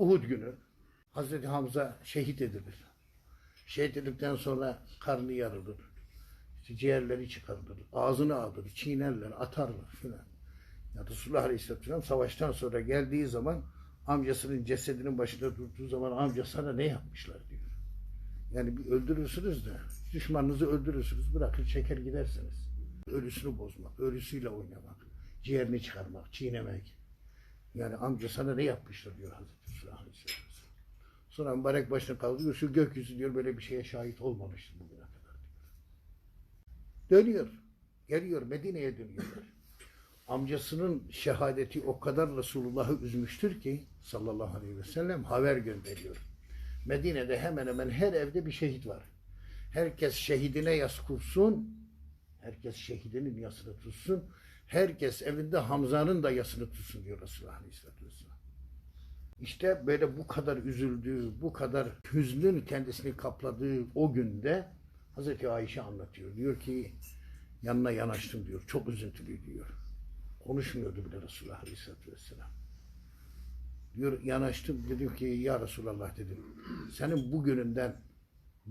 Uhud günü Hazreti Hamza şehit edilir. Şehit edildikten sonra karnı yarılır. İşte ciğerleri çıkarılır. Ağzını alır, çiğnerler, atarlar filan. Ya Resulullah Aleyhisselatü Vesselam savaştan sonra geldiği zaman amcasının cesedinin başında durduğu zaman amca sana ne yapmışlar diyor. Yani bir öldürürsünüz de düşmanınızı öldürürsünüz bırakır çeker gidersiniz. Ölüsünü bozmak, ölüsüyle oynamak, ciğerini çıkarmak, çiğnemek. Yani amca sana ne yapmışlar diyor Hazreti Vesselam. Sonra mübarek başını kaldırıyor şu gökyüzü diyor böyle bir şeye şahit olmamıştı bugüne kadar diyor. Dönüyor. Geliyor Medine'ye dönüyorlar. Amcasının şehadeti o kadar Resulullah'ı üzmüştür ki sallallahu aleyhi ve sellem haber gönderiyor. Medine'de hemen hemen her evde bir şehit var. Herkes şehidine yas kursun. Herkes şehidinin yasını tutsun. Herkes evinde Hamza'nın da yasını tutsun diyor Resulullah Aleyhisselatü Vesselam. İşte böyle bu kadar üzüldüğü, bu kadar hüznün kendisini kapladığı o günde Hazreti Ayşe anlatıyor. Diyor ki yanına yanaştım diyor. Çok üzüntülü diyor. Konuşmuyordu bile Resulullah Aleyhisselatü Vesselam. Diyor yanaştım dedim ki ya Resulallah dedim. Senin bugününden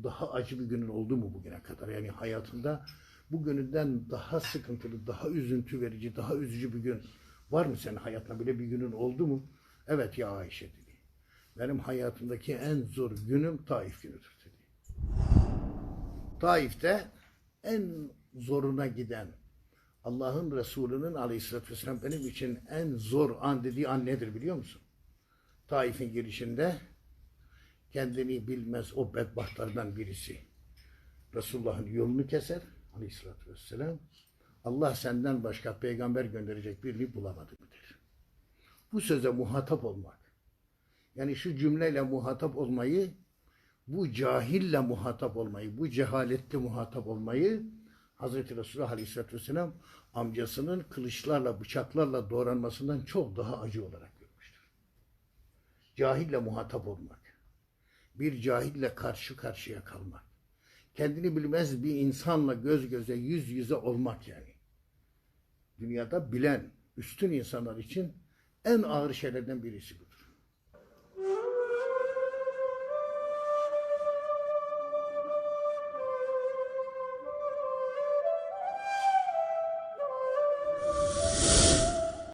daha acı bir günün oldu mu bugüne kadar? Yani hayatında bugününden daha sıkıntılı, daha üzüntü verici, daha üzücü bir gün var mı senin hayatında böyle bir günün oldu mu? Evet ya Ayşe dedi. Benim hayatımdaki en zor günüm Taif günüdür dedi. Taif'te en zoruna giden Allah'ın Resulü'nün aleyhissalatü vesselam benim için en zor an dediği an nedir biliyor musun? Taif'in girişinde kendini bilmez o bedbahtlardan birisi. Resulullah'ın yolunu keser aleyhissalatü vesselam. Allah senden başka peygamber gönderecek birini bulamadı der. Bu söze muhatap olmak. Yani şu cümleyle muhatap olmayı, bu cahille muhatap olmayı, bu cehaletle muhatap olmayı Hazreti Resulullah Aleyhisselatü Vesselam amcasının kılıçlarla, bıçaklarla doğranmasından çok daha acı olarak görmüştür. Cahille muhatap olmak. Bir cahille karşı karşıya kalmak. Kendini bilmez bir insanla göz göze, yüz yüze olmak yani. Dünyada bilen, üstün insanlar için en ağır şeylerden birisi bu.